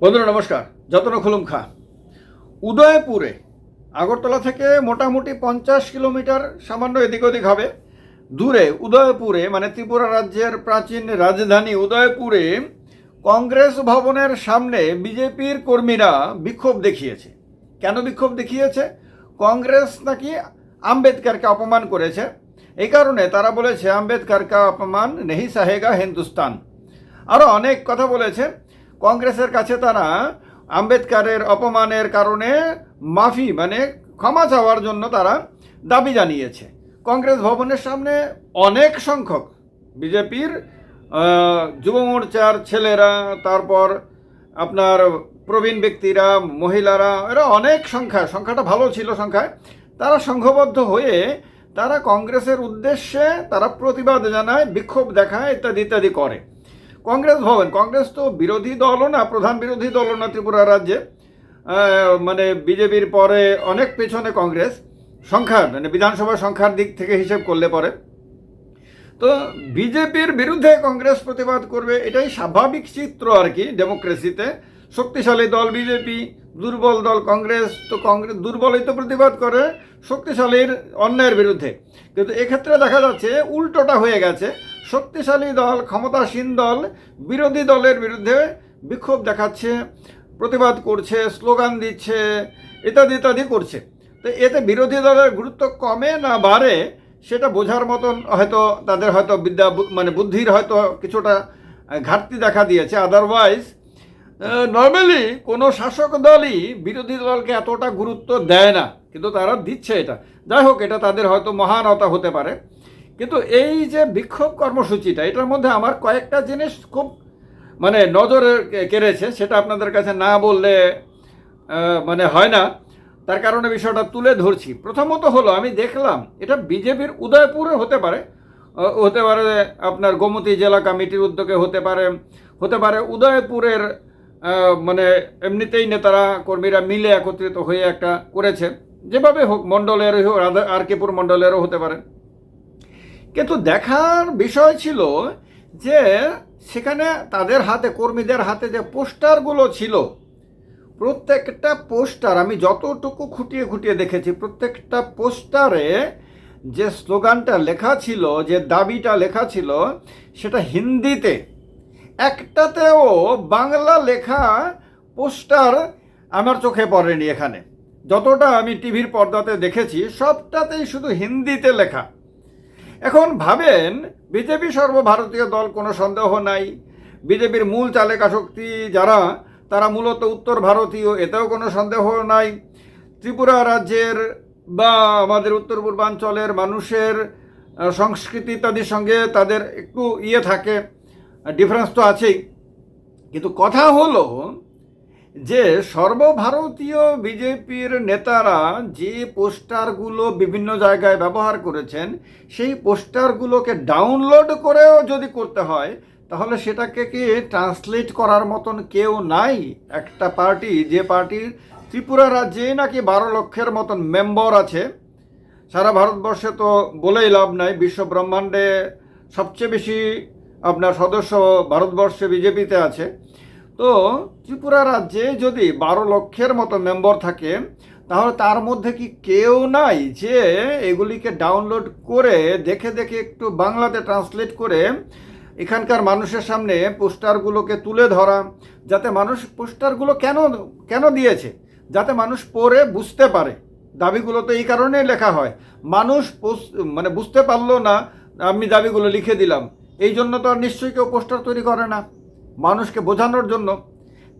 বন্ধুরা, নমস্কার। যতন খুলুম খা। উদয়পুরে আগরতলা থেকে মোটামুটি পঞ্চাশ কিলোমিটার সামান্য এদিক ওদিক হবে। দূরে উদয়পুরে মানে ত্রিপুরা রাজ্যের প্রাচীন রাজধানী উদয়পুরে কংগ্রেস ভবনের সামনে বিজেপির কর্মীরা বিক্ষোভ দেখিয়েছে। কেন বিক্ষোভ দেখিয়েছে? কংগ্রেস নাকি আম্বেদকারকে অপমান করেছে। এই কারণে তারা বলেছে, আম্বেদকারকে অপমান নেহি সাহেগা হিন্দুস্তান। আরও অনেক কথা বলেছে। কংগ্রেসের কাছে তারা আম্বেদকারের অপমানের কারণে মাফি মানে ক্ষমা চাওয়ার জন্য তারা দাবি জানিয়েছে। কংগ্রেস ভবনের সামনে অনেক সংখ্যক বিজেপির যুব মোর্চার ছেলেরা, তারপর আপনার প্রবীণ ব্যক্তিরা, মহিলারা, এরা অনেক সংখ্যা সংখ্যাটা ভালো ছিল সংখ্যায়, তারা সংঘবদ্ধ হয়ে তারা কংগ্রেসের উদ্দেশ্যে তারা প্রতিবাদ জানায়, বিক্ষোভ দেখায়, ইত্যাদি ইত্যাদি করে। কংগ্রেস ভবন, কংগ্রেস তো বিরোধী দলও না, প্রধান বিরোধী দলও না ত্রিপুরা রাজ্যে। মানে বিজেপির পরে অনেক পেছনে কংগ্রেস সংখ্যা মানে বিধানসভা সংখ্যার দিক থেকে হিসেব করলে পরে। তো বিজেপির বিরুদ্ধে কংগ্রেস প্রতিবাদ করবে, এটাই স্বাভাবিক চিত্র আর কি ডেমোক্রেসিতে। শক্তিশালী দল বিজেপি, দুর্বল দল কংগ্রেস, তো কংগ্রেস দুর্বলই তো প্রতিবাদ করে শক্তিশালীর অন্যায়ের বিরুদ্ধে। কিন্তু এক্ষেত্রে দেখা যাচ্ছে উল্টোটা হয়ে গেছে। শক্তিশালী দল, ক্ষমতাসীন দল, বিরোধী দলের বিরুদ্ধে বিক্ষোভ দেখাচ্ছে, প্রতিবাদ করছে, স্লোগান দিচ্ছে, ইত্যাদি ইত্যাদি করছে। তো এতে বিরোধী দলের গুরুত্ব কমে না বাড়ে, সেটা বোঝার মতন হয়তো তাদের হয়তো বিদ্যা মানে বুদ্ধির হয়তো কিছুটা ঘাটতি দেখা দিয়েছে। আদারওয়াইজ নর্মালি কোনো শাসক দলই বিরোধী দলকে এতটা গুরুত্ব দেয় না, কিন্তু তারা দিচ্ছে এটা। যাই হোক, এটা তাদের হয়তো মহানতা হতে পারে। কিন্তু এই যে বিক্ষোভ কর্মসূচিটা, এটার মধ্যে আমার কয়েকটা জিনিস খুব মানে নজরে কেড়েছে, সেটা আপনাদের কাছে না বললে মানে হয় না। তার কারণে বিষয়টা তুলে ধরছি। প্রথমত হলো, আমি দেখলাম, এটা বিজেপির উদয়পুরে হতে পারে হতে পারে আপনার গোমতী জেলা কমিটির উদ্যোগে হতে পারে হতে পারে উদয়পুরের মানে এমনিতেই নেতারা, কর্মীরা মিলে একত্রিত হয়ে একটা করেছে। যেভাবে হোক মণ্ডলের হোক আর কেপুর মণ্ডলেরও হতে পারে। কিন্তু দেখার বিষয় ছিল যে সেখানে তাদের হাতে, কর্মীদের হাতে যে পোস্টারগুলো ছিল, প্রত্যেকটা পোস্টার, আমি যতটুকু খুঁটিয়ে খুঁটিয়ে দেখেছি, প্রত্যেকটা পোস্টারে যে স্লোগানটা লেখা ছিল, যে দাবিটা লেখা ছিল, সেটা হিন্দিতে। একটাতেও বাংলা লেখা পোস্টার আমার চোখে পড়েনি এখানে। যতটা আমি টিভির পর্দাতে দেখেছি, সবটাতেই শুধু হিন্দিতে লেখা। এখন ভাবেন, বিজেপি সর্বভারতীয় দল কোনো সন্দেহ নাই। বিজেপির মূল চালেকা শক্তি যারা, তারা মূলত উত্তর ভারতীয়, এতেও কোনো সন্দেহ নাই। ত্রিপুরা রাজ্যের বা আমাদের উত্তর পূর্বাঞ্চলের মানুষের সংস্কৃতি ইত্যাদির সঙ্গে তাদের একটু ইয়ে থাকে ডিফারেন্স তো আছেই। কিন্তু কথা হলো যে সর্বভারতীয় বিজেপির নেতারা যে পোস্টারগুলো বিভিন্ন জায়গায় ব্যবহার করেছেন, সেই পোস্টারগুলোকে ডাউনলোড করেও যদি করতে হয়, তাহলে সেটাকে কি ট্রান্সলেট করার মতন কেউ নাই? একটা পার্টি, যে পার্টির ত্রিপুরা রাজ্যে নাকি বারো লক্ষের মতন মেম্বার আছে। সারা ভারতবর্ষে তো বলেই লাভ নাই, বিশ্ব ব্রহ্মাণ্ডে সবচেয়ে বেশি আপনার সদস্য ভারতবর্ষে বিজেপিতে আছে। তো ত্রিপুরা রাজ্যে যদি বারো লক্ষের মতো মেম্বার থাকে, তাহলে তার মধ্যে কি কেউ নাই যে এগুলিকে ডাউনলোড করে দেখে দেখে একটু বাংলাতে ট্রান্সলেট করে এখানকার মানুষের সামনে পোস্টারগুলোকে তুলে ধরা, যাতে মানুষ পোস্টারগুলো কেন কেন দিয়েছে? যাতে মানুষ পড়ে বুঝতে পারে। দাবিগুলো তো এই কারণেই লেখা হয়। মানুষ মানে বুঝতে পারল না, আমি দাবিগুলো লিখে দিলাম। এই জন্য তো আর নিশ্চয়ই কেউ পোস্টার তৈরি করে না। মানুষকে বোঝানোর জন্য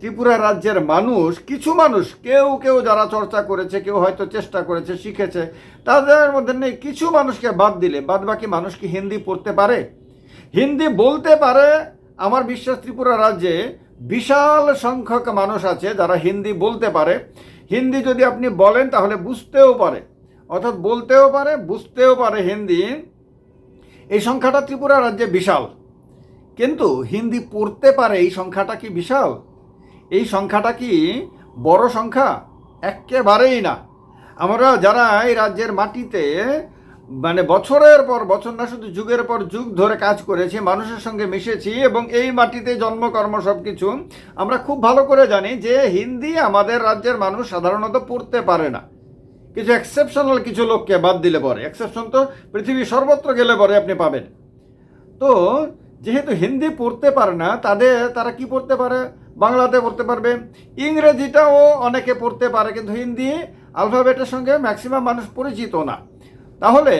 ত্রিপুরা রাজ্যের মানুষ, কিছু মানুষ, কেউ কেউ যারা চর্চা করেছে, কেউ হয়তো চেষ্টা করেছে, শিখেছে, তাদের মধ্যে নেই। কিছু মানুষকে বাদ দিলে, বাদ বাকি মানুষ কি হিন্দি পড়তে পারে? হিন্দি বলতে পারে, আমার বিশ্বাস ত্রিপুরা রাজ্যে বিশাল সংখ্যক মানুষ আছে যারা হিন্দি বলতে পারে। হিন্দি যদি আপনি বলেন, তাহলে বুঝতেও পারে। অর্থাৎ বলতেও পারে, বুঝতেও পারে হিন্দি। এই সংখ্যাটা ত্রিপুরা রাজ্যে বিশাল। কিন্তু হিন্দি পড়তে পারে, এই সংখ্যাটা কি বিশাল? এই সংখ্যাটা কি বড় সংখ্যা? একেবারেই না। আমরা যারা এই রাজ্যের মাটিতে মানে বছরের পর বছর না, শুধু যুগের পর যুগ ধরে কাজ করেছি, মানুষের সঙ্গে মিশেছি এবং এই মাটিতে জন্মকর্ম সব কিছু আমরা খুব ভালো করে জানি যে হিন্দি আমাদের রাজ্যের মানুষ সাধারণত পড়তে পারে না। কিছু এক্সেপশনাল কিছু লোককে বাদ দিলে পরে। এক্সেপশন তো পৃথিবীর সর্বত্র গেলে পরে আপনি পাবেন। তো যেহেতু হিন্দি পড়তে পারে না, তাদের, তারা কি পড়তে পারে? বাংলাতে পড়তে পারবে। ইংরেজিটাও অনেকে পড়তে পারে, কিন্তু হিন্দি আলফাবেটের সঙ্গে ম্যাক্সিমাম মানুষ পরিচিত না। তাহলে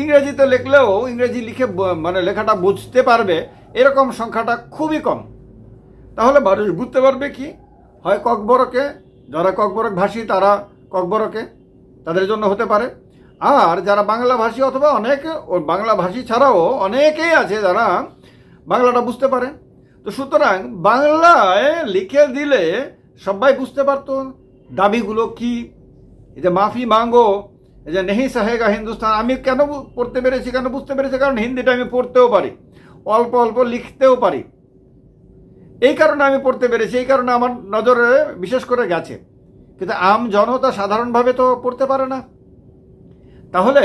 ইংরেজিতে লিখলেও ইংরেজি লিখে মানে লেখাটা বুঝতে পারবে, এরকম সংখ্যাটা খুবই কম। তাহলে মানুষ বুঝতে পারবে কি? হয় ককবরকে, যারা ককবরক ভাষী, তারা ককবরকে, তাদের জন্য হতে পারে। আর যারা বাংলা ভাষী অথবা অনেক বাংলা ভাষী ছাড়াও অনেকেই আছে যারা বাংলাটা বুঝতে পারে। তো সুতরাং বাংলায় লিখে দিলে সবাই বুঝতে পারতো দাবিগুলো কি। এই যে মাফি মাঙ্গো, এই যে নেহি সাহেগা হিন্দুস্তান, আমি কেন পড়তে পেরেছি, কেন বুঝতে পেরেছি? কারণ হিন্দিটা আমি পড়তেও পারি। অল্প অল্প লিখতেও পারি। এই কারণে আমি পড়তে পেরেছি, এই কারণে আমার নজরে বিশেষ করে গেছে। কিন্তু আম জনতা সাধারণভাবে তো পড়তে পারে না। তাহলে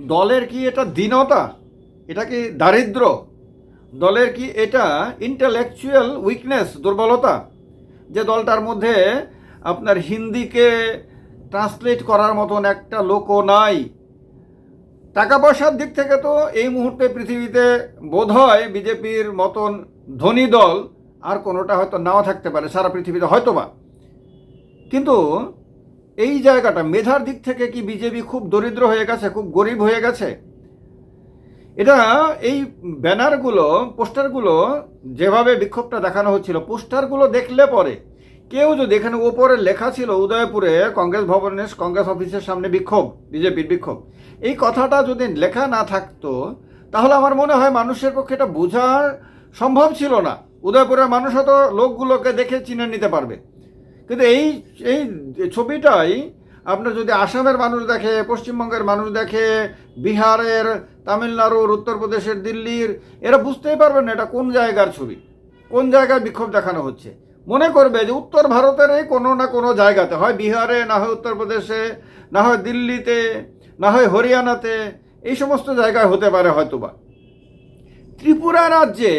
দলের কি এটা দীনতা? এটা কি দারিদ্র? দলের কি এটা ইন্টেলেকচুয়াল উইকনেস দুর্বলতা? যে দলটার মধ্যে আপনার হিন্দিকে ট্রান্সলেট করার মতন একটা লোকও নাই। টাকা পয়সার দিক থেকে তো এই মুহূর্তে পৃথিবীতে বোধ হয় বিজেপির মতন ধনী দল আর কোনোটা হয়তো নাও থাকতে পারে, সারা পৃথিবীতে হয়তো বা কিন্তু এই জায়গাটা, মেধার দিক থেকে কি বিজেপি খুব দরিদ্র হয়ে গেছে, খুব গরিব হয়ে গেছে? এটা এই ব্যানারগুলো, পোস্টারগুলো যেভাবে বিক্ষোভটা দেখানো হচ্ছিল, পোস্টারগুলো দেখলে পরে কেউ যদি এখানে ওপরে লেখা ছিল উদয়পুরে কংগ্রেস ভবনের কংগ্রেস অফিসের সামনে বিক্ষোভ, বিজেপির বিক্ষোভ, এই কথাটা যদি লেখা না থাকতো, তাহলে আমার মনে হয় মানুষের পক্ষে এটা বোঝা সম্ভব ছিল না। উদয়পুরের মানুষ হয়তো লোকগুলোকে দেখে চিনে নিতে পারবে। কিন্তু এই এই ছবিটাই আপনার যদি আসামের মানুষ দেখে, পশ্চিমবঙ্গের মানুষ দেখে, বিহারের, তামিলনাড়ুর, উত্তরপ্রদেশের, দিল্লির, এরা বুঝতেই পারবেন না এটা কোন জায়গার ছবি, কোন জায়গায় বিক্ষোভ দেখানো হচ্ছে। মনে করবে যে উত্তর ভারতের এই কোনো না কোনো জায়গাতে, হয় বিহারে, না হয় উত্তরপ্রদেশে, না হয় দিল্লিতে, না হয় হরিয়ানাতে, এই সমস্ত জায়গায় হতে পারে হয়তোবা। ত্রিপুরা রাজ্যে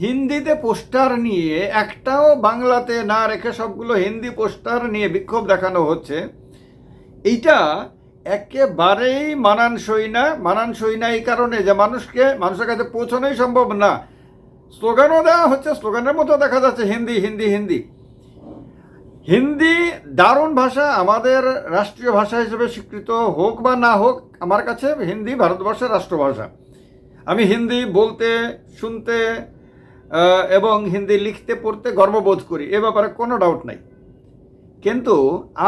হিন্দিতে পোস্টার নিয়ে একটাও বাংলাতে না রেখে সবগুলো হিন্দি পোস্টার নিয়ে বিক্ষোভ দেখানো হচ্ছে। এইটা একেবারেই মানানসই না মানানসই না এই কারণে যে মানুষকে, মানুষের কাছে পৌঁছানোই সম্ভব না। স্লোগানও দেওয়া হচ্ছে, স্লোগানের মতো দেখা যাচ্ছে, হিন্দি হিন্দি হিন্দি। হিন্দি দারুণ ভাষা, আমাদের রাষ্ট্রীয় ভাষা হিসেবে স্বীকৃত হোক বা না হোক, আমার কাছে হিন্দি ভারতবর্ষের রাষ্ট্রভাষা। আমি হিন্দি বলতে, শুনতে এবং হিন্দি লিখতে, পড়তে গর্ববোধ করি, এ ব্যাপারে কোনো ডাউট নাই। কিন্তু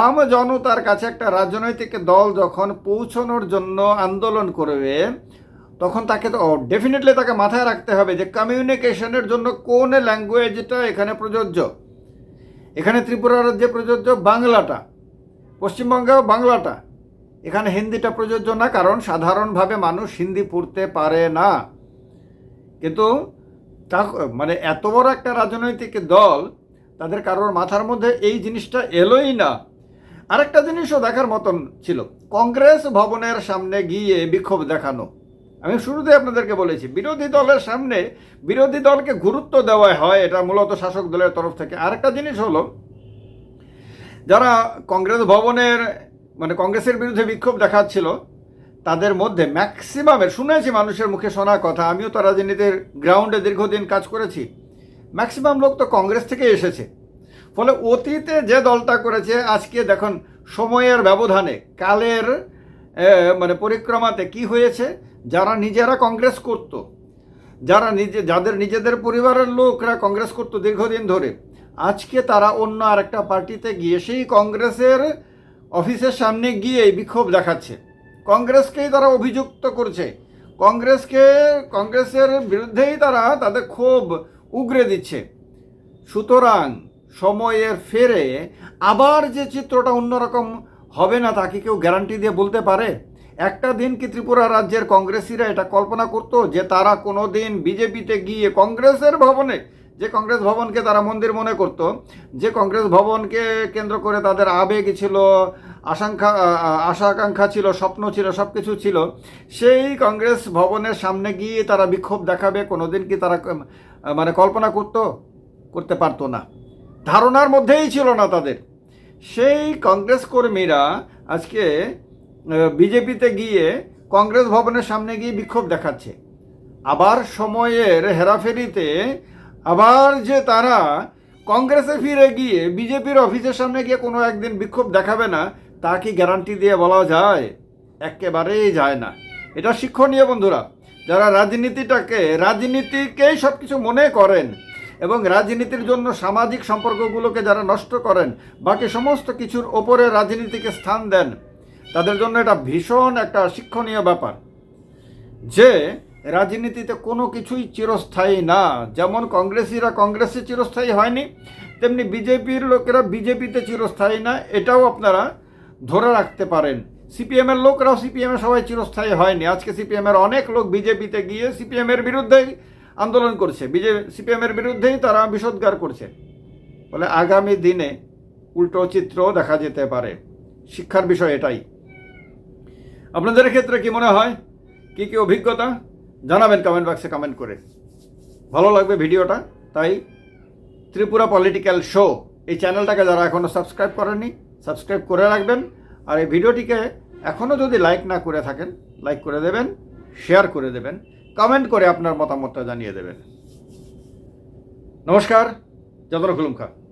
আম জনতার কাছে একটা রাজনৈতিক দল যখন পৌঁছানোর জন্য আন্দোলন করবে, তখন তাকে তো ডেফিনেটলি তাকে মাথায় রাখতে হবে যে কমিউনিকেশনের জন্য কোন ল্যাঙ্গুয়েজটা এখানে প্রযোজ্য। এখানে ত্রিপুরা রাজ্যে প্রযোজ্য বাংলাটা, পশ্চিমবঙ্গেও বাংলাটা। এখানে হিন্দিটা প্রযোজ্য না, কারণ সাধারণভাবে মানুষ হিন্দি পড়তে পারে না। কিন্তু তা মানে এত বড় একটা রাজনৈতিক দল তাদের কারোর মাথার মধ্যে এই জিনিসটা এলোই না। আরেকটা জিনিসও দেখার মতন ছিল। কংগ্রেস ভবনের সামনে গিয়ে বিক্ষোভ দেখানো। আমি শুরুতে আপনাদেরকে বলেছি, বিরোধী দলের সামনে বিরোধী দলকে গুরুত্ব দেওয়া হয়, এটা মূলত শাসক দলের তরফ থেকে। আরেকটা জিনিস হলো, যারা কংগ্রেস ভবনের মানে কংগ্রেসের বিরুদ্ধে বিক্ষোভ দেখাচ্ছিল, তাদের মধ্যে ম্যাক্সিমামের, শুনেছি মানুষের মুখে শোনা কথা, আমিও তো রাজনীতির গ্রাউন্ডে দীর্ঘদিন কাজ করেছি, ম্যাক্সিমাম লোক তো কংগ্রেস থেকে এসেছে। ফলে অতীতে যে দলটা করেছে, আজকে দেখুন, সময়ের ব্যবধানে, কালের মানে পরিক্রমাতে কি হয়েছে, যারা নিজেরা কংগ্রেস করত, যারা নিজে, যাদের নিজেদের পরিবারের লোকরা কংগ্রেস করতো দীর্ঘদিন ধরে, আজকে তারা অন্য আরেকটা পার্টিতে গিয়ে সেই কংগ্রেসের অফিসের সামনে গিয়ে বিক্ষোভ দেখাচ্ছে। কংগ্রেসকেই তারা অভিযুক্ত করছে। কংগ্রেসকে, কংগ্রেসের বিরুদ্ধেই তারা তাদের ক্ষোভ উগরে দিচ্ছে। সুতরাং সময়ের ফেরে আবার যে চিত্রটা অন্যরকম হবে না তাকে কেউ গ্যারান্টি দিয়ে বলতে পারে? একটা দিন কি ত্রিপুরা রাজ্যের কংগ্রেসিরা এটা কল্পনা করতো যে তারা কোনো দিন বিজেপিতে গিয়ে কংগ্রেসের ভবনে, যে কংগ্রেস ভবনকে তারা মন্দির মনে করত, যে কংগ্রেস ভবনকে কেন্দ্র করে তাদের আবেগ ছিল, আশঙ্কা, আশা আকাঙ্ক্ষা ছিল, স্বপ্ন ছিল সব কিছু ছিল, সেই কংগ্রেস ভবনের সামনে গিয়ে তারা বিক্ষোভ দেখাবে, কোনোদিন কি তারা মানে কল্পনা করতো, করতে পারতো না। ধারণার মধ্যেই ছিল না তাদের। সেই কংগ্রেস কর্মীরা আজকে বিজেপিতে গিয়ে কংগ্রেস ভবনের সামনে গিয়ে বিক্ষোভ দেখাচ্ছে। আবার সময়ের হেরাফেরিতে আবার যে তারা কংগ্রেসে ফিরে গিয়ে বিজেপির অফিসের সামনে গিয়ে কোনো একদিন বিক্ষোভ দেখাবে না, তা কি গ্যারান্টি দিয়ে বলা যায়? একেবারেই যায় না। এটা শিক্ষণীয় বন্ধুরা, যারা রাজনীতিটাকে, রাজনীতিকেই সব কিছু মনে করেন এবং রাজনীতির জন্য সামাজিক সম্পর্কগুলোকে যারা নষ্ট করেন, বাকি সমস্ত কিছুর ওপরে রাজনীতিকে স্থান দেন। তাদের জন্য এটা ভীষণ একটা শিক্ষণীয় ব্যাপার যে, রাজনীতিতে কোনো কিছুই চিরস্থায়ী না। যেমন কংগ্রেসিরা কংগ্রেসে চিরস্থায়ী হয়নি, তেমনি বিজেপির লোকেরা বিজেপিতে চিরস্থায়ী না, এটাও আপনারা ধরে রাখতে পারেন। সিপিএমের লোকরাও সিপিএমে সবাই চিরস্থায়ী হয়নি। আজকে সিপিএমের অনেক লোক বিজেপিতে গিয়ে সিপিএমের বিরুদ্ধেই আন্দোলন করছে। বিজে সিপিএমের বিরুদ্ধেই তারা বিষোদ্গার করছে। ফলে আগামী দিনে উল্টো চিত্র দেখা যেতে পারে। শিক্ষার বিষয় এটাই। আপনাদের ক্ষেত্রে কি মনে হয়? কি কি অভিজ্ঞতা? জানাবেন কমেন্ট বক্সে কমেন্ট করে। ভালো লাগবে ভিডিওটা? তাই ত্রিপুরা পলিটিক্যাল শো এই চ্যানেলটাকে যারা এখনও সাবস্ক্রাইব করেননি সাবস্ক্রাইব করে রাখবেন। আর এই ভিডিওটিকে এখনও যদি লাইক না করে থাকেন লাইক করে দেবেন শেয়ার করে দেবেন। কমেন্ট করে আপনার মতামতটা জানিয়ে দেবেন। নমস্কার যতন খুলুম খা।